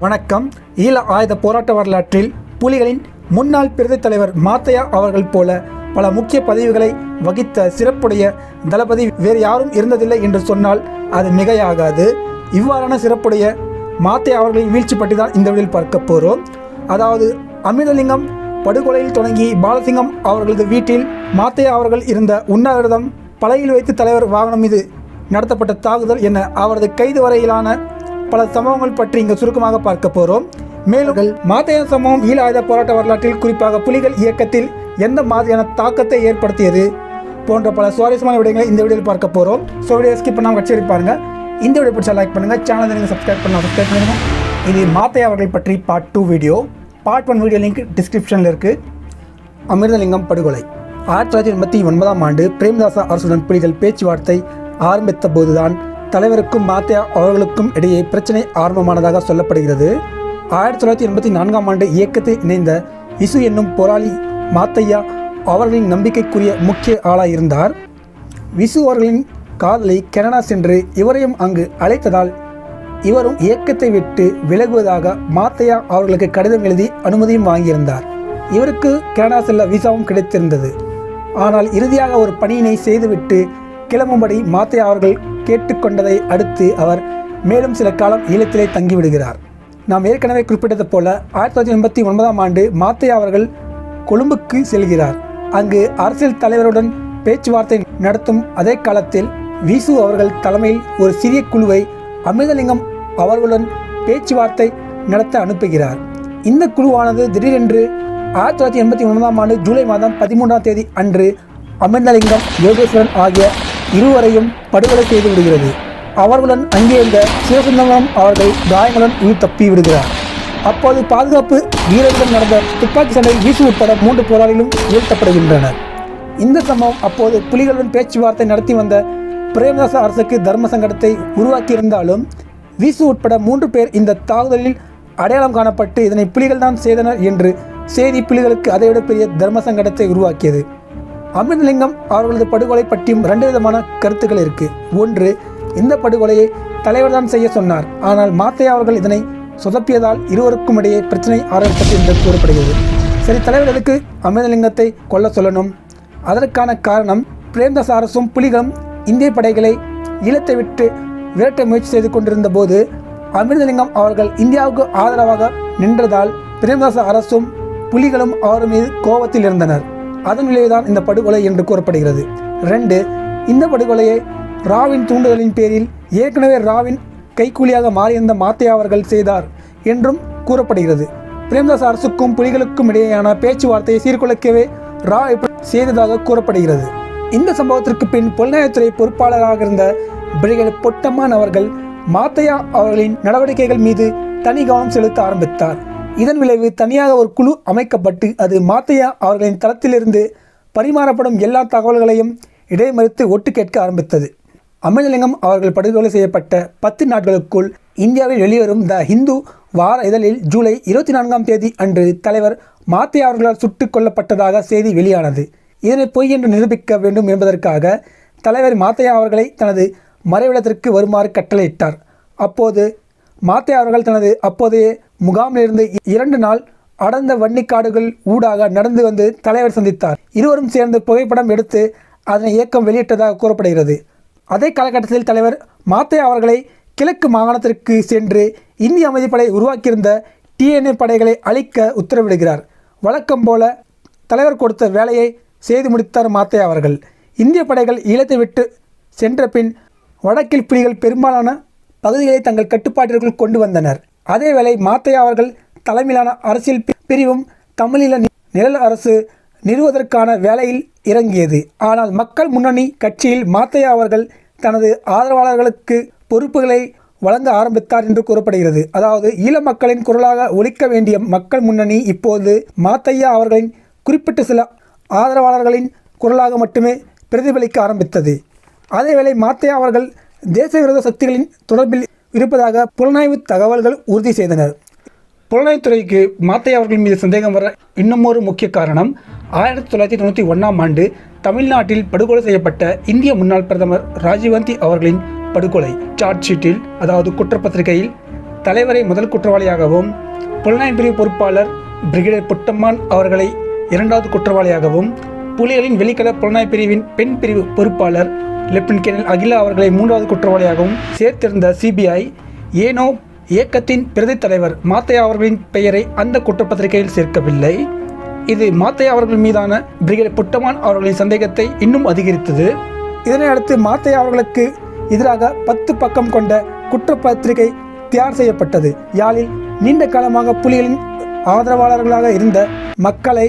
வணக்கம். ஈழ ஆயுத போராட்ட வரலாற்றில் புலிகளின் முன்னாள் பிரதி தலைவர் மாத்தையா அவர்கள் போல பல முக்கிய பதவிகளை வகித்த சிறப்புடைய தளபதி வேறு யாரும் இருந்ததில்லை என்று சொன்னால் அது மிகையாகாது. இவ்வாறான சிறப்புடைய மாத்தையா அவர்களின் வீழ்ச்சி பற்றி தான் இந்த வழியில் பார்க்க போகிறோம் அதாவது அமிர்தலிங்கம் படுகொலையில் தொடங்கி பாலசிங்கம் அவர்களது வீட்டில் மாத்தையா அவர்கள் இருந்த உண்ணாவிரதம் பலையில் வைத்து தலைவர் வாகனம் மீது நடத்தப்பட்ட தாக்குதல் என அவரது கைது வரையிலான பல சம்பவங்கள் பற்றி இங்கு சுருக்கமாக பார்க்க போகிறோம் மேலும் மாத்தையா சம்பவம் ஈழ ஆயுத போராட்ட வரலாற்றில் குறிப்பாக புலிகள் இயக்கத்தில் எந்த மாதிரியான தாக்கத்தை ஏற்படுத்தியது போன்ற பல சுவாரஸ்யமான விடயங்களை இந்த வீடியோவில் பார்க்க போகிறோம் ஸோ வீடியோ ஸ்கிப் பண்ணாமல் கட்சி பாருங்க. இந்த வீடியோ பிடிச்சா லைக் பண்ணுங்கள் சேனலை நீங்கள் சப்ஸ்கிரைப் பண்ணலாம் சப்ஸ்கிரைப் பண்ணுங்க. இது மாத்தையா அவர்கள் பற்றி part two video part one video link டிஸ்கிரிப்ஷனில் இருக்குது அமிர்தலிங்கம் படுகொலை. ஆயிரத்தி தொள்ளாயிரத்தி எண்பத்தி ஒன்பதாம் ஆண்டு பிரேமதாச அரசுடன் புலிகள் பேச்சுவார்த்தை ஆரம்பித்த போதுதான் தலைவருக்கும் மாத்தியா அவர்களுக்கும் இடையே பிரச்சனை ஆரம்பமானதாக சொல்லப்படுகிறது. ஆயிரத்தி தொள்ளாயிரத்தி எண்பத்தி நான்காம் ஆண்டு இயக்கத்தை இணைந்த இசு என்னும் போராளி மாத்தையா அவர்களின் நம்பிக்கைக்குரிய முக்கிய ஆளாக இருந்தார். விசு அவர்களின் காதலை கனடா சென்று இவரையும் அங்கு அழைத்ததால் இவரும் இயக்கத்தை விட்டு விலகுவதாக மாத்தையா அவர்களுக்கு கடிதம் எழுதி அனுமதியும் வாங்கியிருந்தார். இவருக்கு கனடா செல்ல விசாவும் கிடைத்திருந்தது. ஆனால் இறுதியாக ஒரு பணியினை செய்துவிட்டு கிளம்பும்படி மாத்தையா அவர்கள் கேட்டுக்கொண்டதை அடுத்து அவர் மேலும் சில காலம் ஈழத்திலே தங்கிவிடுகிறார். நாம் ஏற்கனவே குறிப்பிட்டது போல ஆயிரத்தி தொள்ளாயிரத்தி எண்பத்தி ஒன்பதாம் ஆண்டு மாத்தையா அவர்கள் கொழும்புக்கு செல்கிறார். அங்கு அரசியல் தலைவருடன் பேச்சுவார்த்தை நடத்தும் அதே காலத்தில் விசு அவர்கள் தலைமையில் ஒரு சிறிய குழுவை அமிர்தலிங்கம் அவர்களுடன் பேச்சுவார்த்தை நடத்த அனுப்புகிறார். இந்த குழுவானது திடீரென்று ஆயிரத்தி தொள்ளாயிரத்தி எண்பத்தி ஒன்பதாம் ஆண்டு ஜூலை மாதம் பதிமூன்றாம் தேதி அன்று அமிர்தலிங்கம் யோகேஸ்வரன் ஆகிய இருவரையும் படுகொலை செய்து விடுகிறது. அவர்களுடன் அங்கே இருந்த சிவசுந்தரம் அவர்கள் காயங்களுடன் உயிர் தப்பி விடுகிறார். அப்போது பாதுகாப்பு வீரர்களிடம் நடந்த துப்பாக்கி சண்டை வீசு உட்பட மூன்று போராளிகளும் வீழ்த்தப்படுகின்றனர். இந்த சம்பவம் அப்போது புலிகளுடன் பேச்சுவார்த்தை நடத்தி வந்த பிரேமதாச அரசுக்கு தர்ம சங்கடத்தை உருவாக்கியிருந்தாலும் வீசு உட்பட மூன்று பேர் இந்த தாக்குதலில் அடையாளம் காணப்பட்டு இதனை புலிகள் தான் செய்தனர் என்று செய்தி புலிகளுக்கு அதைவிட பெரிய தர்ம சங்கடத்தை உருவாக்கியது. அமிர்தலிங்கம் அவர்களது படுகொலை பற்றியும் ரெண்டு விதமான கருத்துக்கள் இருக்கு. ஒன்று இந்த படுகொலையை தலைவர் தான் செய்ய சொன்னார். ஆனால் மாத்தையா அவர்கள் இதனை சொதப்பியதால் இருவருக்கும் இடையே பிரச்சனை ஆரம்பித்தது என்று கூறப்படுகிறது. சரி தலைவர் எதுக்கு அமிர்தலிங்கத்தை கொல்ல சொல்லணும்? அதற்கான காரணம் பிரேம்தாஸ் அரசும் புலிகளும் இந்திய படைகளை ஈழத்தை விட்டு விரட்ட முயற்சி செய்து கொண்டிருந்த போது அமிர்தலிங்கம் அவர்கள் இந்தியாவுக்கு ஆதரவாக நின்றதால் பிரேமதாச அரசும் புலிகளும் அவர் மீது கோபத்தில் இருந்தனர். அதன் விளைவுதான் இந்த படுகொலை என்று கூறப்படுகிறது. ரெண்டு இந்த படுகொலையை ராவின் தூண்டுதலின் பேரில் ஏற்கனவே ராவின் கைக்கூலியாக மாறியிருந்த மாத்தையா அவர்கள் செய்தார் என்றும் கூறப்படுகிறது. பிரேம்தாஸ் அரசுக்கும் புலிகளுக்கும் இடையேயான பேச்சுவார்த்தையை சீர்குலைக்கவே ரா செய்ததாக கூறப்படுகிறது. இந்த சம்பவத்திற்கு பின் புலனாய்வுத்துறை பொறுப்பாளராக இருந்த பிரிகேட் பொட்டம்மான் அவர்கள் மாத்தையா அவர்களின் நடவடிக்கைகள் மீது தனி கவனம் செலுத்த ஆரம்பித்தார். இதன் விளைவு தனியாக ஒரு குழு அமைக்கப்பட்டு அது மாத்தையா அவர்களின் தளத்திலிருந்து பரிமாறப்படும் எல்லா தகவல்களையும் இடைமறித்து ஒட்டு கேட்க ஆரம்பித்தது. அமிர்தலிங்கம் அவர்கள் படுகொலை செய்யப்பட்ட பத்து நாட்களுக்குள் இந்தியாவில் வெளிவரும் த ஹிந்து வார இதழில் ஜூலை இருபத்தி நான்காம் தேதி அன்று தலைவர் மாத்தையா அவர்களால் சுட்டுக் கொல்லப்பட்டதாக செய்தி வெளியானது. இதனை பொய் என்று நிரூபிக்க வேண்டும் என்பதற்காக தலைவர் மாத்தையா அவர்களை தனது மறைவிடத்திற்கு வருமாறு கட்டளையிட்டார். அப்போது மாத்தையா அவர்கள் தனது அப்போதைய முகாமிலிருந்து இரண்டு நாள் அடர்ந்த வன்னிக்காடுகள் ஊடாக நடந்து வந்து தலைவர் சந்தித்தார். இருவரும் சேர்ந்து புகைப்படம் எடுத்து அதனை இயக்கம் வெளியிட்டதாக கூறப்படுகிறது. அதே காலகட்டத்தில் தலைவர் மாத்தையா அவர்களை கிழக்கு மாகாணத்திற்கு சென்று இந்திய அமைதிப்படை உருவாக்கியிருந்த டிஎன்ஏ படைகளை அழிக்க உத்தரவிடுகிறார். வழக்கம் போல தலைவர் கொடுத்த வேலையை செய்து முடித்தார் மாத்தையா அவர்கள். இந்திய படைகள் ஈழத்தை விட்டு சென்ற பின் வடக்கில் புலிகள் பெரும்பாலான பகுதிகளை தங்கள் கட்டுப்பாட்டிற்குள் கொண்டு வந்தனர். அதேவேளை மாத்தையா அவர்கள் தலைமையிலான அரசியல் பிரிவும் தமிழீழ நிழல் அரசு நிறுவதற்கான வேலையில் இறங்கியது. ஆனால் மக்கள் முன்னணி கட்சியில் மாத்தையா அவர்கள் தனது ஆதரவாளர்களுக்கு பொறுப்புகளை வழங்க ஆரம்பித்தார் என்று கூறப்படுகிறது. அதாவது ஈழ மக்களின் குரலாக ஒழிக்க வேண்டிய மக்கள் முன்னணி இப்போது மாத்தையா அவர்களின் குறிப்பிட்ட சில ஆதரவாளர்களின் குரலாக மட்டுமே பிரதிபலிக்க ஆரம்பித்தது. அதேவேளை மாத்தையா அவர்கள் தேச விரோத சக்திகளின் தொடர்பில் இருப்பதாக புலனாய்வு தகவல்கள் உறுதி செய்தனர். புலனாய்வுத்துறைக்கு மாத்தை அவர்கள் மீது சந்தேகம் வர இன்னமொரு முக்கிய காரணம் ஆயிரத்தி தொள்ளாயிரத்தி தொண்ணூற்றி ஒன்றாம் ஆண்டு தமிழ்நாட்டில் படுகொலை செய்யப்பட்ட இந்திய முன்னாள் பிரதமர் ராஜீவ்காந்தி அவர்களின் படுகொலை சார்ஜ் ஷீட்டில் அதாவது குற்றப்பத்திரிகையில் தலைவரை முதல் குற்றவாளியாகவும் புலனாய்வு பிரிவு பொறுப்பாளர் பிரிகேடியர் புட்டம்மான் அவர்களை இரண்டாவது குற்றவாளியாகவும் புலிகளின் வெளிக்கல புலனாய்வு பிரிவின் பெண் பிரிவு பொறுப்பாளர் லெப்டினன்ட் கேர்னல் அகிலா அவர்களை மூன்றாவது குற்றவாளியாகவும் சேர்த்திருந்த சிபிஐ ஏனோ இயக்கத்தின் பிரதி தலைவர் மாத்தையா அவர்களின் பெயரை அந்த குற்றப்பத்திரிகையில் சேர்க்கவில்லை. இது மாத்தையா அவர்கள் மீதான பிரிகேட் புட்டமான் அவர்களின் சந்தேகத்தை இன்னும் அதிகரித்தது. இதனை அடுத்து மாத்தையா அவர்களுக்கு எதிராக பத்து பக்கம் கொண்ட குற்றப்பத்திரிகை தயார் செய்யப்பட்டது. யாழில் நீண்ட காலமாக புலிகளின் ஆதரவாளர்களாக இருந்த மக்களை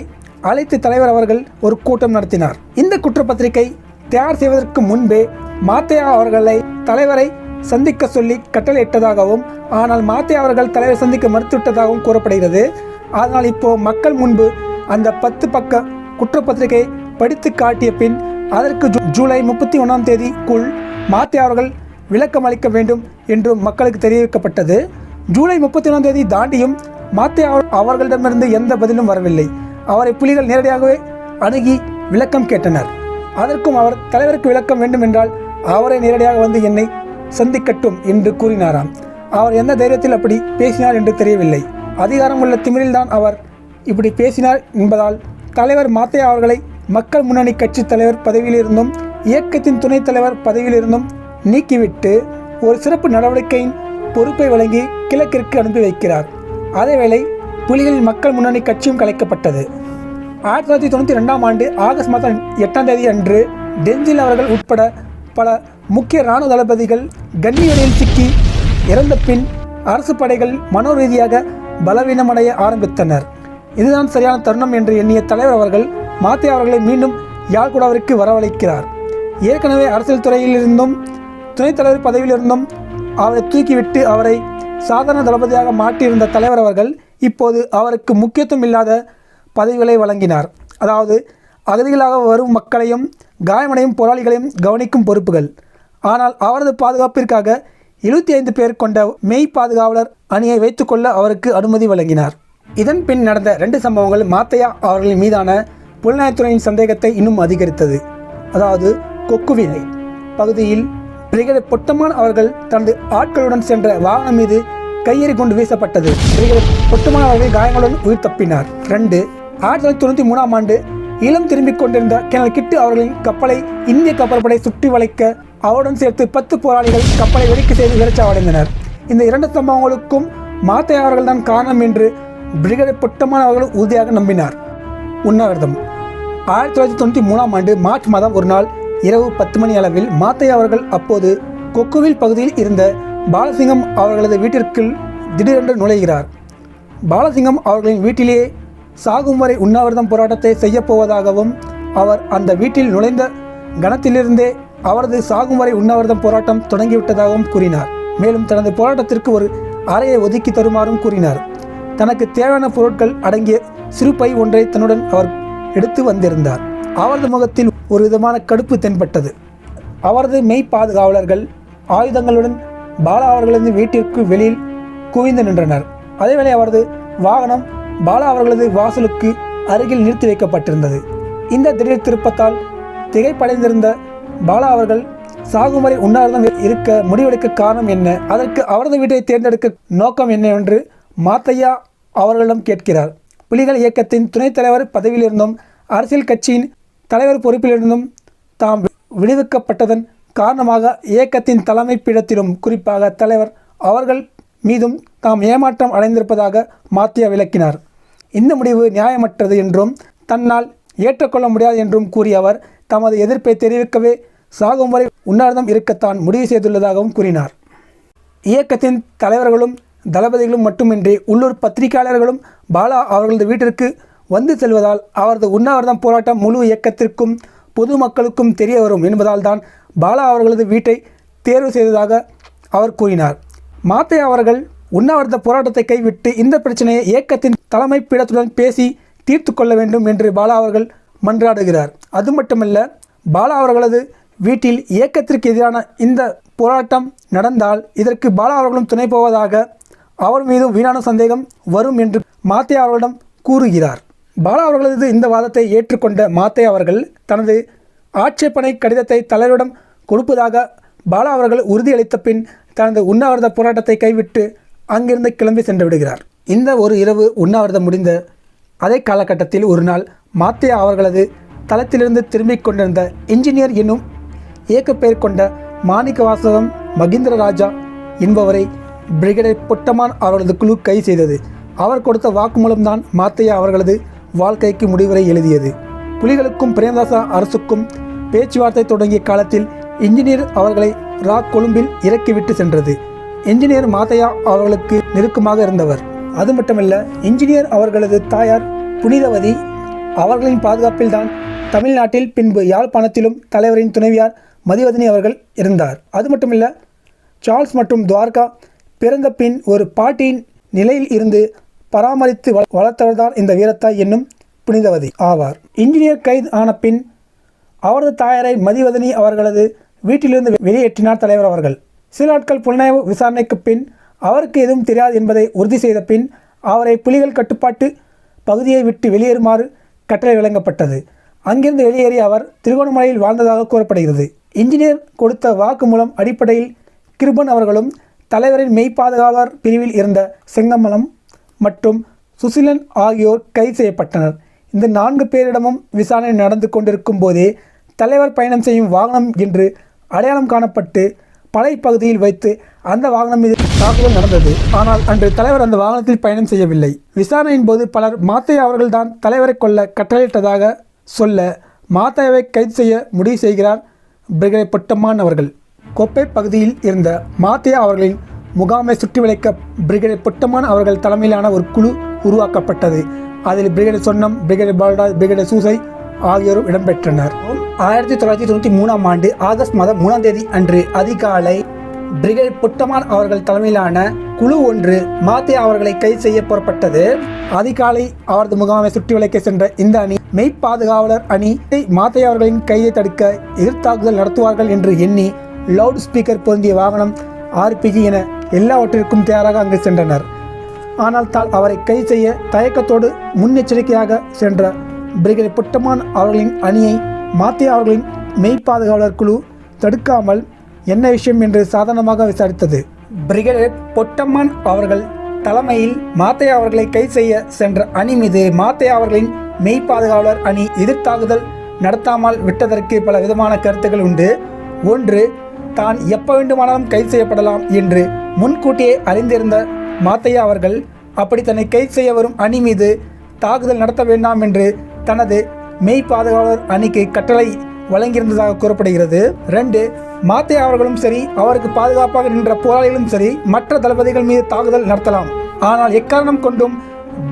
அழைத்து தலைவர் அவர்கள் ஒரு கூட்டம் நடத்தினார். இந்த குற்றப்பத்திரிகை தயார் செய்வதற்கு முன்பே மாத்தையா அவர்களை தலைவரை சந்திக்க சொல்லி கட்டளையிட்டதாகவும் ஆனால் மாத்தையா அவர்கள் தலைவரை சந்திக்க மறுத்துவிட்டதாகவும் கூறப்படுகிறது. ஆனால் இப்போ மக்கள் முன்பு அந்த பத்து பக்க குற்றப்பத்திரிகை படித்து காட்டிய பின் அதற்கு ஜூ- ஜூலை முப்பத்தி ஒன்றாம் தேதிக்குள் மாத்தியா அவர்கள் விளக்கம் அளிக்க வேண்டும் என்றும் மக்களுக்கு தெரிவிக்கப்பட்டது. ஜூலை முப்பத்தி ஒன்றாம் தேதி தாண்டியும் மாத்தியா அவர்களிடமிருந்து எந்த பதிலும் வரவில்லை. அவரை புலிகள் நேரடியாகவே அணுகி விளக்கம் கேட்டனர். அதற்கும் அவர் தலைவருக்கு விளக்கம் வேண்டும் என்றால் அவரை நேரடியாக வந்து என்னை சந்திக்கட்டும் என்று கூறினாராம். அவர் எந்த தைரியத்தில் அப்படி பேசினார் என்று தெரியவில்லை. அதிகாரம் உள்ள திமிரில்தான் அவர் இப்படி பேசினார் என்பதால் தலைவர் மாத்தையா அவர்களை மக்கள் முன்னணி கட்சி தலைவர் பதவியிலிருந்தும் இயக்கத்தின் துணைத் தலைவர் பதவியிலிருந்தும் நீக்கிவிட்டு ஒரு சிறப்பு நடவடிக்கையின் பொறுப்பை வழங்கி கிழக்கிற்கு அனுப்பி வைக்கிறார். அதேவேளை புலிகளின் மக்கள் முன்னணி கட்சியும் கலைக்கப்பட்டது. ஆயிரத்தி தொள்ளாயிரத்தி தொண்ணூற்றி ரெண்டாம் ஆண்டு ஆகஸ்ட் மாதம் எட்டாம் தேதி அன்று டெஞ்சில் அவர்கள் உட்பட பல முக்கிய இராணுவ தளபதிகள் கன்னியரில் சிக்கி இறந்த பின் அரசு படைகள் மனோரீதியாக பலவீனமடைய ஆரம்பித்தனர். இதுதான் சரியான தருணம் என்று எண்ணிய தலைவர் அவர்கள் மாத்தே அவர்களை மீண்டும் யாழ்குடாவிற்கு வரவழைக்கிறார். ஏற்கனவே அரசியல் துறையிலிருந்தும் துணைத் தலைவர் பதவியிலிருந்தும் அவரை தூக்கிவிட்டு அவரை சாதாரண தளபதியாக மாற்றியிருந்த தலைவர் அவர்கள் இப்போது அவருக்கு முக்கியத்துவம் இல்லாத பதவிகளை வழங்கினார். அதாவது அகதிகளாக வரும் மக்களையும் காயமடையும் போராளிகளையும் கவனிக்கும் பொறுப்புகள். ஆனால் அவரது பாதுகாப்பிற்காக எழுபத்தி ஐந்து பேர் கொண்ட மெய் பாதுகாவலர் அணியை வைத்துக்கொள்ள அவருக்கு அனுமதி வழங்கினார். இதன் பின் நடந்த ரெண்டு சம்பவங்கள் மாத்தையா அவர்களின் மீதான புலனாய்த்துறையின் சந்தேகத்தை இன்னும் அதிகரித்தது. அதாவது கொக்குவிலை பகுதியில் பிரிகேடர் பொட்டமான் அவர்கள் தனது ஆட்களுடன் சென்ற வாகனம் மீது கையெறி கொண்டு வீசப்பட்டது. பிரிகேடர் பொட்டமான் அவர்கள் காயங்களுடன் உயிர் தப்பினார். ரெண்டு ஆயிரத்தி தொள்ளாயிரத்தி தொண்ணூற்றி மூணாம் ஆண்டு ஈழம் திரும்பிக் கொண்டிருந்த கேனல் கிட்டு அவர்களின் கப்பலை இந்திய கப்பற்படை சுற்றி வளைக்க அவருடன் சேர்த்து பத்து போராளிகள் கப்பலை வெடிக்க செய்து விரைச்சாவடைந்தனர் இந்த இரண்டு சம்பவங்களுக்கும் மாத்தையா அவர்கள்தான் காரணம் என்று பிரிகேடர் புட்டமான அவர்கள் உறுதியாக நம்பினார். உண்ணாவிரதம். ஆயிரத்தி தொள்ளாயிரத்தி தொண்ணூற்றி மூணாம் ஆண்டு மார்ச் மாதம் ஒரு நாள் இரவு பத்து மணி அளவில் மாத்தையா அவர்கள் அப்போது கொக்குவில் பகுதியில் இருந்த பாலசிங்கம் அவர்களது வீட்டிற்குள் திடீரென்று நுழைகிறார். பாலசிங்கம் அவர்களின் வீட்டிலேயே சாகும் வரை உண்ணாவிரதம் போராட்டத்தை செய்யப்போவதாகவும் அவர் அந்த வீட்டில் நுழைந்த கணத்திலிருந்தே அவரது சாகும் வரை உண்ணாவிரதம் போராட்டம் தொடங்கிவிட்டதாகவும் கூறினார். மேலும் தனது போராட்டத்திற்கு ஒரு அறையை ஒதுக்கி தருமாறும் கூறினார். தனக்கு தேவையான பொருட்கள் அடங்கிய சிறு பை ஒன்றை தன்னுடன் அவர் எடுத்து வந்திருந்தார். அவரது முகத்தில் ஒரு விதமான கடுப்பு தென்பட்டது. அவரது மெய் பாதுகாவலர்கள் ஆயுதங்களுடன் பாலா அவர்களது வீட்டிற்கு வெளியில் குவிந்து நின்றனர். அதேவேளை அவரது வாகனம் பாலா அவர்களது வாசலுக்கு அருகில் நிறுத்தி வைக்கப்பட்டிருந்தது. இந்த திடீர் திருப்பத்தால் திகைப்படைந்திருந்த பாலா அவர்கள் சாகும் வரை உண்ணாவிரதம் இருக்க முடிவெடுக்க காரணம் என்ன? அதற்கு அவரது வீட்டை தேர்ந்தெடுக்க நோக்கம் என்ன என்று மாத்தையா அவர்களிடம் கேட்கிறார். புலிகள் இயக்கத்தின் துணைத் தலைவர் பதவியிலிருந்தும் அரசியல் கட்சியின் தலைவர் பொறுப்பிலிருந்தும் தாம் விடுவிக்கப்பட்டதன் காரணமாக இயக்கத்தின் தலைமை பீடத்திலும் குறிப்பாக தலைவர் அவர்கள் மீதும் தாம் ஏமாற்றம் அடைந்திருப்பதாக மாத்தியா விளக்கினார். இந்த முடிவு நியாயமற்றது என்றும் தன்னால் ஏற்றுக்கொள்ள முடியாது என்றும் கூறிய அவர் தமது எதிர்ப்பை தெரிவிக்கவே சாகும் வரை உண்ணாவிரதம் இருக்கத்தான் முடிவு செய்துள்ளதாகவும் கூறினார். இயக்கத்தின் தலைவர்களும் தளபதிகளும் மட்டுமின்றி உள்ளூர் பத்திரிகையாளர்களும் பாலா அவர்களது வீட்டிற்கு வந்து செல்வதால் அவரது உண்ணாவிரதம் போராட்டம் முழு இயக்கத்திற்கும் பொதுமக்களுக்கும் தெரிய வரும் என்பதால் தான் பாலா அவர்களது வீட்டை தேர்வு செய்ததாக அவர் கூறினார். மாத்தே அவர்கள் உண்ணாவிரத போராட்டத்தை கைவிட்டு இந்த பிரச்சனையை இயக்கத்தின் தலைமை பீடத்துடன் பேசி தீர்த்து கொள்ள வேண்டும் என்று பாலா அவர்கள் மன்றாடுகிறார். அது மட்டுமல்ல பாலா அவர்களது வீட்டில் இயக்கத்திற்கு எதிரான இந்த போராட்டம் நடந்தால் இதற்கு பாலா அவர்களும் துணை போவதாக அவர் மீதும் வீணான சந்தேகம் வரும் என்று மாத்தே அவர்களிடம் கூறுகிறார். பாலா அவர்களது இந்த வாதத்தை ஏற்றுக்கொண்ட மாத்தே அவர்கள் தனது ஆட்சேபனை கடிதத்தை தலைவரிடம் கொடுப்பதாக பாலா அவர்கள் உறுதியளித்த பின் தனது உண்ணாவிரத போராட்டத்தை கைவிட்டு அங்கிருந்து கிளம்பி சென்று விடுகிறார். இந்த ஒரு இரவு உண்ணாவிரதம் முடிந்த அதே காலகட்டத்தில் ஒரு நாள் மாத்தையா அவர்களது தளத்திலிருந்து திரும்பிக் கொண்டிருந்த இன்ஜினியர் என்னும் இயக்கப்பெயர் கொண்ட மாணிக்க வாசகம் மகிந்திர ராஜா என்பவரை பிரிகேடர் பொட்டமான் அவர்களது குழு கை செய்தது. அவர் கொடுத்த வாக்குமூலம்தான் மாத்தையா அவர்களது வாழ்க்கைக்கு முடிவுரை எழுதியது. புலிகளுக்கும் பிரேமதாசா அரசுக்கும் பேச்சுவார்த்தை தொடங்கிய காலத்தில் இன்ஜினியர் அவர்களை ரா கொழும்பில் இறக்கிவிட்டு சென்றது. இன்ஜினியர் மாதையா அவர்களுக்கு நெருக்கமாக இருந்தவர். அது மட்டுமல்ல இன்ஜினியர் அவர்களது தாயார் புனிதவதி அவர்களின் பாதுகாப்பில்தான் தமிழ்நாட்டில் பின்பு யாழ்ப்பாணத்திலும் தலைவரின் துணைவியார் மதிவதனி அவர்கள் இருந்தார். அது மட்டுமில்ல சார்ல்ஸ் மற்றும் துவார்கா பிறந்த பின் ஒரு பாட்டியின் நிலையில் இருந்து பராமரித்து வள- வளர்த்தவர்தான் இந்த வீரத்தாய் என்னும் புனிதவதி ஆவார். இன்ஜினியர் கைது ஆன பின் அவரது தாயாரை மதிவதனி அவர்களது வீட்டிலிருந்து வெளியேற்றினார் தலைவர் அவர்கள். சில நாட்கள் புலனாய்வு விசாரணைக்கு பின் அவருக்கு எதுவும் தெரியாது என்பதை உறுதி செய்த பின் அவரை புலிகள் கட்டுப்பாட்டு பகுதியை விட்டு வெளியேறுமாறு கட்டளை வழங்கப்பட்டது. அங்கிருந்து வெளியேறி அவர் திருகோணமலையில் வாழ்ந்ததாக கூறப்படுகிறது. இன்ஜினியர் கொடுத்த வாக்குமூலம் அடிப்படையில் கிருபன் அவர்களும் தலைவரின் மெய்ப்பாதுகாவலர் பிரிவில் இருந்த செங்கமலம் மற்றும் சுசிலன் ஆகியோர் கைது செய்யப்பட்டனர். இந்த நான்கு பேரிடமும் விசாரணை நடந்து கொண்டிருக்கும் போதே தலைவர் பயணம் செய்யும் வாகனம் என்று அடையாளம் காணப்பட்டு பலை பகுதியில் வைத்து அந்த வாகனம் மீது தாக்குதல் நடந்தது. ஆனால் அன்று தலைவர் அந்த வாகனத்தில் பயணம் செய்யவில்லை. விசாரணையின் போது பலர் மாத்தையா அவர்கள்தான் தலைவரை கொல்ல கட்டளையிட்டதாக சொல்ல மாத்தையாவை கைது செய்ய முடிவு செய்கிறார் பிரிகேட் பொட்டம்மான் அவர்கள். கொப்பை பகுதியில் இருந்த மாத்தையா அவர்களின் முகாமை சுற்றி வளைக்க பிரிகேட் பொட்டமான் அவர்கள் தலைமையிலான ஒரு குழு உருவாக்கப்பட்டது. அதில் brigadier Sornam brigadier Balraj brigadier Soosai ஆகியோரும் இடம்பெற்றனர். ஆயிரத்தி தொள்ளாயிரத்தி தொண்ணூற்றி மூணாம் ஆண்டு ஆகஸ்ட் மாதம் மூணாம் தேதி அன்று அதிகாலை பிரிகேட் புட்டமான் அவர்கள் தலைமையிலான குழு ஒன்று மாத்தியா அவர்களை கைது செய்ய புறப்பட்டது. அதிகாலை அவரது முகாமை சுற்றி வளைக்க சென்ற இந்த அணி மெய்ப்பாதுகாவலர் அணி மாத்தையா அவர்களின் கைதை தடுக்க எதிர்த்தாக்குதல் நடத்துவார்கள் என்று எண்ணி லவுட் ஸ்பீக்கர் பொருந்திய வாகனம் ஆர்பிஜி என எல்லாவற்றிற்கும் தயாராக அங்கு சென்றனர். ஆனால் தால் அவரை கைது செய்ய தயக்கத்தோடு முன்னெச்சரிக்கையாக சென்ற பிரிகேட் புட்டமான் அவர்களின் அணியை மாத்தே அவர்களின் மெய்ப்பாதுகாவலர் குழு தடுக்காமல் என்ன விஷயம் என்று சாதாரணமாக விசாரித்தது. பிரிகேடர் பொட்டம்மான் அவர்கள் தலைமையில் மாத்தையா அவர்களை கை செய்ய சென்ற அணி மீது மாத்தையா அவர்களின் மெய்ப்பாதுகாவலர் அணி எதிர்த்தாக்குதல் நடத்தாமல் விட்டதற்கு பல விதமான கருத்துக்கள் உண்டு. ஒன்று தான் எப்போ வேண்டுமானாலும் கைது செய்யப்படலாம் என்று முன்கூட்டியே அறிந்திருந்த மாத்தையா அவர்கள் அப்படி தன்னை கைது செய்ய வரும் அணி மீது தாக்குதல் நடத்த வேண்டாம் என்று தனது மெய் பாதுகாவலர் அணிக்கு கட்டளை வழங்கியிருந்ததாக கூறப்படுகிறது. ரெண்டு மாத்தே அவர்களும் சரி அவருக்கு பாதுகாப்பாக நின்ற போராளிகளும் சரி மற்ற தளபதிகள் மீது தாக்குதல் நடத்தலாம். ஆனால் எக்காரணம் கொண்டும்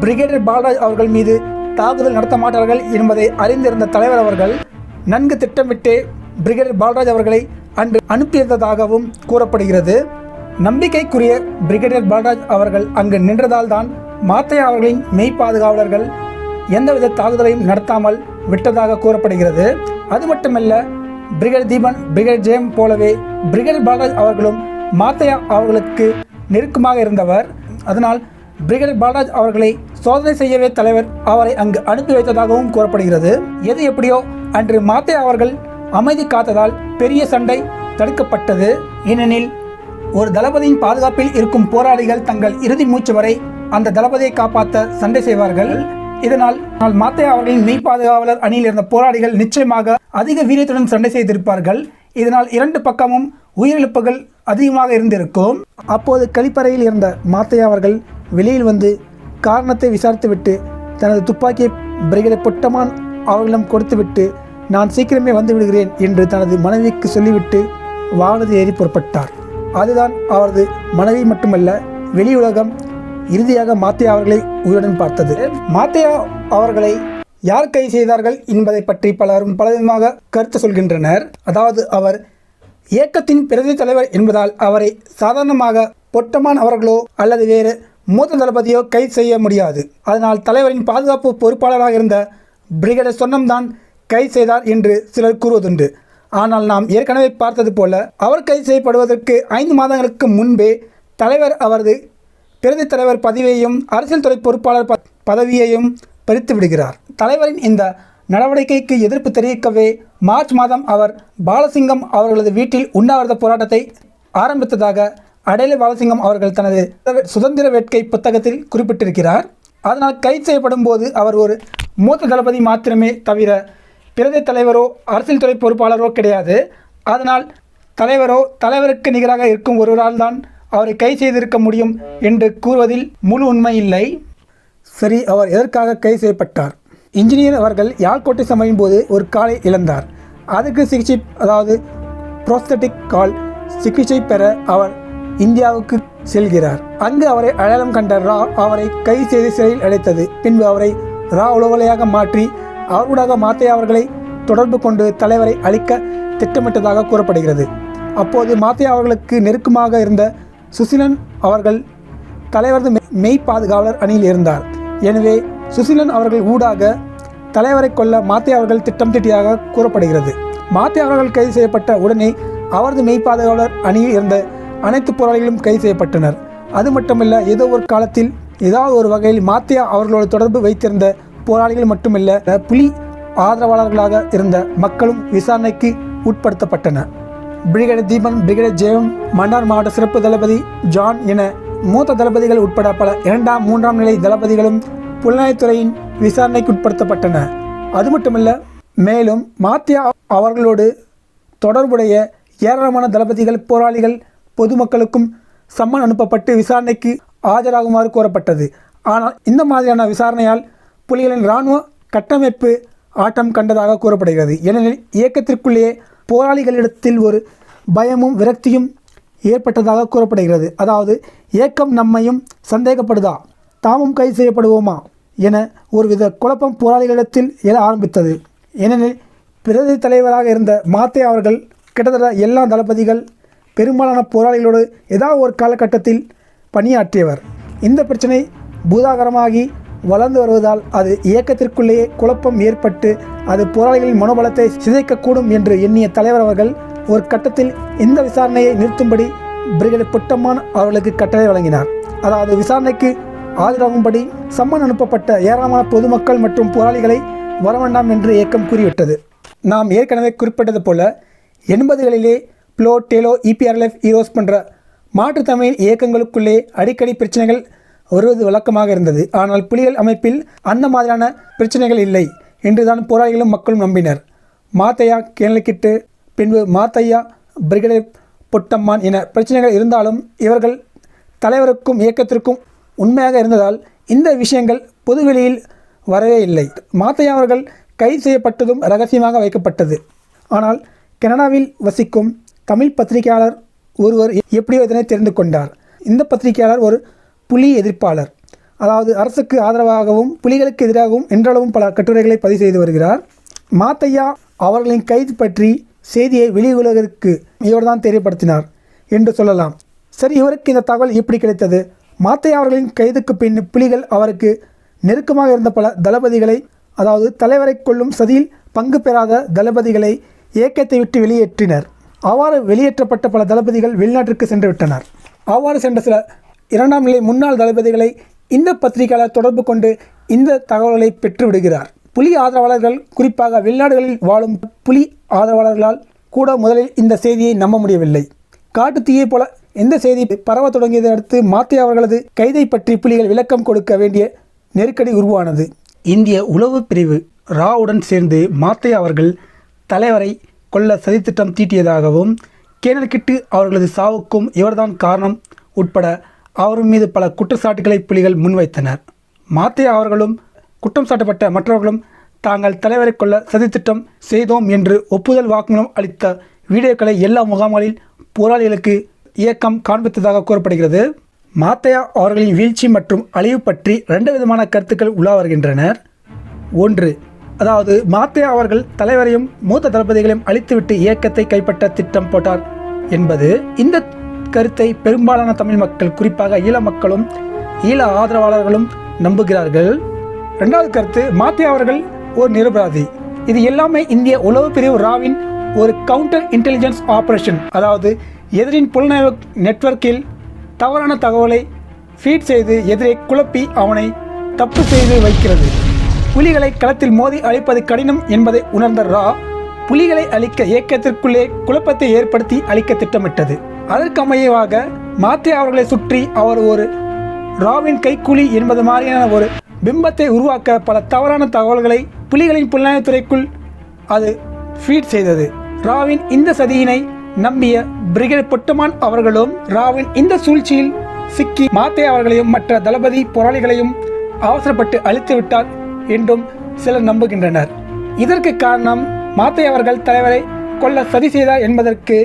பிரிகேடர் பாலராஜ் அவர்கள் மீது தாக்குதல் நடத்த மாட்டார்கள் என்பதை அறிந்திருந்த தலைவர் அவர்கள் நன்கு திட்டமிட்டு பிரிகேடர் பாலராஜ் அவர்களை அன்று அனுப்பியிருந்ததாகவும் கூறப்படுகிறது. நம்பிக்கைக்குரிய பிரிகேடியர் பாலராஜ் அவர்கள் அங்கு நின்றதால் தான் மாத்தையா அவர்களின் மெய் பாதுகாவலர்கள் எந்தவித தாக்குதலையும் நடத்தாமல் விட்டதாக கூறப்படுகிறது. அது மட்டுமல்ல பிரிகேட் தீபன் பிரிகேட் ஜெயம் போலவே பிரிகேட் பாலராஜ் அவர்களும் மாத்தையா அவர்களுக்கு நெருக்கமாக இருந்தவர். அதனால் பிரிகேட் பாலராஜ் அவர்களை சோதனை செய்யவே தலைவர் அவரை அங்கு அனுப்பி வைத்ததாகவும் கூறப்படுகிறது. எது எப்படியோ அன்று மாத்தையா அவர்கள் அமைதி காத்ததால் பெரிய சண்டை தடுக்கப்பட்டது. ஏனெனில் ஒரு தளபதியின் பாதுகாப்பில் இருக்கும் போராளிகள் தங்கள் இறுதி மூச்சு வரை அந்த தளபதியை காப்பாற்ற சண்டை செய்வார்கள். இதனால் ஆனால் மாத்தையா அவர்களின் மெய் பாதுகாவலர் அணியில் இருந்த போராளிகள் நிச்சயமாக அதிக வீரியத்துடன் சண்டை செய்திருப்பார்கள். இதனால் இரண்டு பக்கமும் உயிரிழப்புகள் அதிகமாக இருந்திருக்கும். அப்போது கழிப்பறையில் இருந்த மாத்தையா அவர்கள் வெளியில் வந்து காரணத்தை விசாரித்துவிட்டு தனது துப்பாக்கியை பிரிகேடர் பொட்டமான் அவர்களிடம் கொடுத்துவிட்டு நான் சீக்கிரமே வந்து விடுகிறேன் என்று தனது மனைவிக்கு சொல்லிவிட்டு வாகனத்தில் ஏறி புறப்பட்டார். அதுதான் அவரது மனைவி மட்டுமல்ல வெளியுலகம் இறுதியாக மாத்தியா அவர்களை உயிருடன் பார்த்தது. மாத்தியா அவர்களை யார் கைது செய்தார்கள் என்பதை பற்றி பலரும் பலவிதமாக கருத்து சொல்கின்றனர். அதாவது அவர் இயக்கத்தின் பிரதி தலைவர் என்பதால் அவரை சாதாரணமாக பொட்டமான் அவர்களோ அல்லது வேறு மூத்த தளபதியோ கைது செய்ய முடியாது. அதனால் தலைவரின் பாதுகாப்பு பொறுப்பாளராக இருந்த பிரிகேடர் சொன்னம்தான் கைது செய்தார் என்று சிலர் கூறுவதுண்டு. ஆனால் நாம் ஏற்கனவே பார்த்தது போல அவர் கைது செய்யப்படுவதற்கு ஐந்து மாதங்களுக்கு முன்பே தலைவர் அவரது பிரதி தலைவர் பதவியையும் அரசியல் துறை பொறுப்பாளர் ப- பதவியையும் பறித்து விடுகிறார். தலைவரின் இந்த நடவடிக்கைக்கு எதிர்ப்பு தெரிவிக்கவே மார்ச் மாதம் அவர் பாலசிங்கம் அவர்களது வீட்டில் உண்ணாவிரத போராட்டத்தை ஆரம்பித்ததாக அடையலை பாலசிங்கம் அவர்கள் தனது சுதந்திர வேட்கை புத்தகத்தில் குறிப்பிட்டிருக்கிறார். அதனால் கைது செய்யப்படும் போது அவர் ஒரு மூத்த தளபதி மாத்திரமே தவிர பிரதி தலைவரோ அரசியல் துறை பொறுப்பாளரோ கிடையாது. அதனால் தலைவரோ தலைவருக்கு நிகராக இருக்கும் ஒருவரால் தான் அவரை கைது செய்திருக்க முடியும் என்று கூறுவதில் முழு உண்மை இல்லை. சரி அவர் எதற்காக கைது செய்யப்பட்டார்? இன்ஜினியர் அவர்கள் யாழ்கோட்டை சமையும் போது ஒரு காலை இழந்தார். அதுக்கு சிகிச்சை அதாவது புரோஸ்தட்டிக் கால் சிகிச்சை பெற அவர் இந்தியாவுக்கு செல்கிறார். அங்கு அவரை அடையாளம் கண்ட ரா அவரை கைது செய்து சிறையில் அடைத்தது. பின்பு அவரை ரா உளவலையாக மாற்றி அவர்களாக மாத்தையா அவர்களை தொடர்பு கொண்டு தலைவரை அழிக்க திட்டமிட்டதாக கூறப்படுகிறது. அப்போது மாத்தையா அவர்களுக்கு நெருக்கமாக இருந்த சுசிலன் அவர்கள் தலைவரது மெய்- பாதுகாவலர் அணியில் இருந்தார். எனவே சுசிலன் அவர்கள் ஊடாக தலைவரை கொல்ல மாத்தே அவர்கள் திட்டம் திட்டியாக கூறப்படுகிறது. மாத்தே அவர்கள் கைது செய்யப்பட்ட உடனே அவரது மெய் பாதுகாவலர் அணியில் இருந்த அனைத்து போராளிகளும் கைது செய்யப்பட்டனர். அது மட்டுமல்ல ஏதோ ஒரு காலத்தில் ஏதாவது ஒரு வகையில் மாத்தியா அவர்களோடு தொடர்பு வைத்திருந்த போராளிகள் மட்டுமல்ல புலி ஆதரவாளர்களாக இருந்த மக்களும் விசாரணைக்கு உட்படுத்தப்பட்டனர். பிரிகேடர் தீபன் பிரிகேடர் ஜெயம் மன்னார் மாவட்ட சிறப்பு தளபதி ஜான் என மூத்த தளபதிகள் உட்பட பல இரண்டாம் மூன்றாம் நிலை தளபதிகளும் புலனாய்த்துறையின் விசாரணைக்கு உட்படுத்தப்பட்டன அது மட்டுமல்ல மேலும் மாத்தியா அவர்களோடு தொடர்புடைய ஏராளமான தளபதிகள் போராளிகள் பொதுமக்களுக்கும் சம்மன் அனுப்பப்பட்டு விசாரணைக்கு ஆஜராகுமாறு கோரப்பட்டது. ஆனால் இந்த மாதிரியான விசாரணையால் புலிகளின் இராணுவ கட்டமைப்பு ஆட்டம் கண்டதாக கூறப்படுகிறது. ஏனெனில் இயக்கத்திற்குள்ளேயே போராளிகளிடத்தில் ஒரு பயமும் விரக்தியும் ஏற்பட்டதாக கூறப்படுகிறது. அதாவது ஏக்கம் நம்மையும் சந்தேகப்படுதா? தாமும் கைது செய்யப்படுவோமா? என ஒருவித குழப்பம் போராளிகளிடத்தில் எழ ஆரம்பித்தது. ஏனெனில் பிரதி தலைவராக இருந்த மாத்தே அவர்கள் கிட்டத்தட்ட எல்லா தளபதிகள் பெரும்பாலான போராளிகளோடு ஏதாவது ஒரு காலகட்டத்தில் பணியாற்றியவர். இந்த பிரச்சனை பூதாகரமாகி வளர்ந்து வருவதால் அது இயக்கத்திற்குள்ளேயே குழப்பம் ஏற்பட்டு அது போராளிகளின் மனோபலத்தை சிதைக்கக்கூடும் என்று எண்ணிய தலைவர் அவர்கள் ஒரு கட்டத்தில் இந்த விசாரணையை நிறுத்தும்படி பிரிகேடர் புட்டம்மான் அவர்களுக்கு கட்டளை வழங்கினார். அதாவது விசாரணைக்கு ஆஜராகும்படி சம்மன் அனுப்பப்பட்ட ஏராளமான பொதுமக்கள் மற்றும் போராளிகளை வரவேண்டாம் என்று இயக்கம் கூறிவிட்டது. நாம் ஏற்கனவே குறிப்பிட்டது போல எண்பதுகளிலே ப்ளோ டேலோ இபிஆர்எல்எஃப் ஈரோஸ் போன்ற மாற்றுத்தமிழ் இயக்கங்களுக்குள்ளே அடிக்கடி பிரச்சனைகள் வருவது வழக்கமாக இருந்தது. ஆனால் புலிகள் அமைப்பில் அந்த மாதிரியான பிரச்சனைகள் இல்லை என்றுதான் போராளிகளும் மக்களும் நம்பினர். மாத்தையா கேனலிக்கிட்டு பின்பு மாத்தையா பிரிகேடர் பொட்டம்மான் என பிரச்சனைகள் இருந்தாலும் இவர்கள் தலைவருக்கும் இயக்கத்திற்கும் உண்மையாக இருந்ததால் இந்த விஷயங்கள் பொதுவெளியில் வரவே இல்லை. மாத்தையா அவர்கள் கைது செய்யப்பட்டதும் ரகசியமாக வைக்கப்பட்டது. ஆனால் கனடாவில் வசிக்கும் தமிழ் பத்திரிகையாளர் ஒருவர் எப்படியோ இதனை தெரிந்து கொண்டார். இந்த பத்திரிகையாளர் ஒரு புலி எதிர்ப்பாளர். அதாவது அரசுக்கு ஆதரவாகவும் புலிகளுக்கு எதிராகவும் என்றளவும் பல கட்டுரைகளை பதிவு செய்து வருகிறார். மாத்தையா அவர்களின் கைது பற்றி செய்தியை வெளி உலகிற்கு இவர்தான் தெரியப்படுத்தினார் என்று சொல்லலாம். சரி இவருக்கு இந்த தகவல் எப்படி கிடைத்தது? மாத்தையா அவர்களின் கைதுக்கு பின் புலிகள் அவருக்கு நெருக்கமாக இருந்த பல தளபதிகளை அதாவது தலைவரை கொள்ளும் சதியில் பங்கு பெறாத தளபதிகளை இயக்கத்தை விட்டு வெளியேற்றினர். அவ்வாறு வெளியேற்றப்பட்ட பல தளபதிகள் வெளிநாட்டிற்கு சென்று விட்டனர். அவ்வாறு சென்ற சில இரண்டாம் நிலை முன்னாள் தளபதிகளை இந்த பத்திரிகையாளர் தொடர்பு கொண்டு இந்த தகவல்களை பெற்றுவிடுகிறார். புலி ஆதரவாளர்கள் குறிப்பாக வெளிநாடுகளில் வாழும் புலி ஆதரவாளர்களால் கூட முதலில் இந்த செய்தியை நம்ப முடியவில்லை. காட்டு தீயை போல இந்த செய்தி பரவ தொடங்கியதை அடுத்து மாத்தே அவர்களது கைதை பற்றி புலிகள் விளக்கம் கொடுக்க வேண்டிய நெருக்கடி உருவானது. இந்திய உளவு பிரிவு ராவுடன் சேர்ந்து மாத்தே அவர்கள் தலைவரை கொல்ல சதித்திட்டம் தீட்டியதாகவும் கேனல் கிட்டு அவர்களது சாவுக்கும் இவர்தான் காரணம் உட்பட அவர் மீது பல குற்றச்சாட்டுகளை புலிகள் முன்வைத்தனர். மாத்தையா அவர்களும் குற்றம் சாட்டப்பட்ட மற்றவர்களும் தாங்கள் தலைவரை கொள்ள சதித்திட்டம் செய்தோம் என்று ஒப்புதல் வாக்குமூலம் அளித்த வீடியோக்களை எல்லா முகாம்களில் போராளிகளுக்கு இயக்கம் காண்பித்ததாக கூறப்படுகிறது. மாத்தையா அவர்களின் வீழ்ச்சி மற்றும் அழிவு பற்றி ரெண்டு விதமான கருத்துக்கள் உள்ளா வருகின்றனர். ஒன்று அதாவது மாத்தையா அவர்கள் தலைவரையும் மூத்த தளபதிகளையும் அழித்துவிட்டு இயக்கத்தை கைப்பற்ற திட்டம் போட்டார் என்பது இந்த கருத்தை பெரும்பாலான தமிழ் மக்கள் குறிப்பாக ஈழ மக்களும் ஈழ ஆதரவாளர்களும் நம்புகிறார்கள். ரெண்டாவது கருத்து மாத்தியா அவர்கள் ஒரு நிரபராதி. இது எல்லாமே இந்திய உளவு பிரிவு ராவின் ஒரு கவுண்டர் இன்டெலிஜென்ஸ் ஆபரேஷன் அதாவது எதிரின் புலனாய்வு நெட்வொர்க்கில் தவறான தகவலை ஃபீட் செய்து எதிரை குழப்பி அவனை தப்பு செய்து வைக்கிறது. புலிகளை களத்தில் மோதி அழிப்பது கடினம் என்பதை உணர்ந்த ரா புலிகளை அழிக்க இயக்கத்திற்குள்ளே குழப்பத்தை ஏற்படுத்தி அழிக்க திட்டமிட்டது. அதற்கமையவாக மாத்தே அவர்களை சுற்றி அவர் ஒரு ராவின் கைக்கூலி என்பது மாதிரியான ஒரு பிம்பத்தை உருவாக்க பல தவறான தகவல்களை புலிகளின் புலனாய்வுத்துறைக்குள் அது ஃபீட் செய்தது. ராவின் இந்த சதியினை நம்பிய பிரிகேட் பொட்டமான் அவர்களும் ராவின் இந்த சூழ்ச்சியில் சிக்கி மாத்தே அவர்களையும் மற்ற தளபதி போராளிகளையும் அவசரப்பட்டு அழித்து விட்டார் என்றும் சிலர் நம்புகின்றனர். இதற்கு காரணம் மாத்தே அவர்கள் தலைவரை கொல்ல சதி செய்தார் என்பதற்கு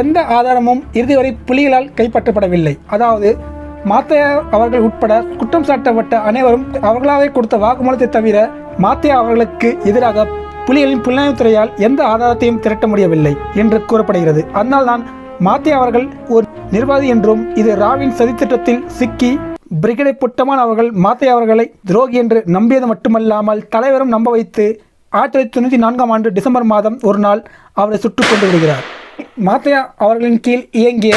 எந்த ஆதாரமும் இறுதி வரை புலிகளால் கைப்பற்றப்படவில்லை. அதாவது மாத்தையா அவர்கள் உட்பட குற்றம் சாட்டப்பட்ட அனைவரும் அவர்களாகவே கொடுத்த வாக்குமூலத்தை தவிர மாத்தையா அவர்களுக்கு எதிராக புலிகளின் புலனாய்வுத்துறையால் எந்த ஆதாரத்தையும் திரட்ட முடியவில்லை என்று கூறப்படுகிறது. அதனால் தான் மாத்தியா அவர்கள் ஒரு நிர்வாகி என்றும் இது ராவின் சதித்திட்டத்தில் சிக்கி பிரிகேடை புட்டமான் அவர்கள் மாத்தையா அவர்களை துரோகி என்று நம்பியது மட்டுமல்லாமல் தலைவரும் நம்ப வைத்து ஆயிரத்தி தொள்ளாயிரத்தி தொண்ணூற்றி நான்காம் ஆண்டு டிசம்பர் மாதம் ஒரு நாள் அவரை சுட்டுக் கொண்டு விடுகிறார். மாத்தையா அவர்களின் கீழ் இயங்கிய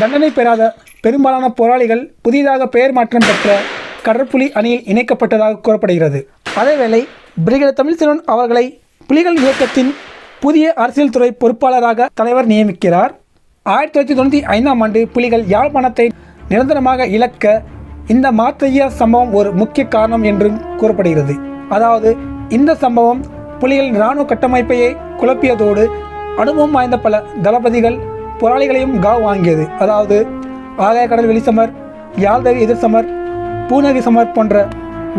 தண்டனை பெறாத பெரும்பாலான போராளிகள் புதிதாக பெயர் மாற்றம் பெற்ற கடற்புலி அணியில் இணைக்கப்பட்டதாக கூறப்படுகிறது. அதேவேளை பிரிகேட் தமிழ்செல்வன் அவர்களை புலிகள் இயக்கத்தின் புதிய அரசியல் துறை பொறுப்பாளராக தலைவர் நியமிக்கிறார். ஆயிரத்தி தொள்ளாயிரத்தி தொண்ணூற்றி ஐந்தாம் ஆண்டு புலிகள் யாழ்ப்பாணத்தை நிரந்தரமாக இழக்க இந்த மாத்தையா சம்பவம் ஒரு முக்கிய காரணம் என்றும் கூறப்படுகிறது. அதாவது இந்த சம்பவம் புலிகளின் இராணுவ கட்டமைப்பையே குழப்பியதோடு அனுபவம் வாய்ந்த பல தளபதிகள் போராளிகளையும் காவ் வாங்கியது. அதாவது ஆகாய கடல் வெளிசமர் யாழ்தவி எதிர் சமர் பூநகி சமர் போன்ற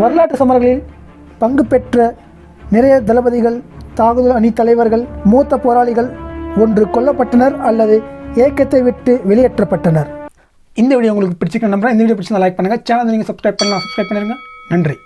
வரலாற்று சமர்களில் பங்கு பெற்ற நிறைய தளபதிகள் தாக்குதல் அணி தலைவர்கள் மூத்த போராளிகள் ஒன்று கொல்லப்பட்டனர் அல்லது இயக்கத்தை விட்டு வெளியேற்றப்பட்டனர். இந்த வீடியோ உங்களுக்கு பிடிச்சிருக்க நம்புறேன். இந்த வீடியோ பிடிச்சிருந்தா லைக் பண்ணுங்கள் சேனல் நீங்கள் சப்ஸ்கிரைப் பண்ணலாம். சப்ஸ்கிரைப் பண்ணிடுங்க நன்றி.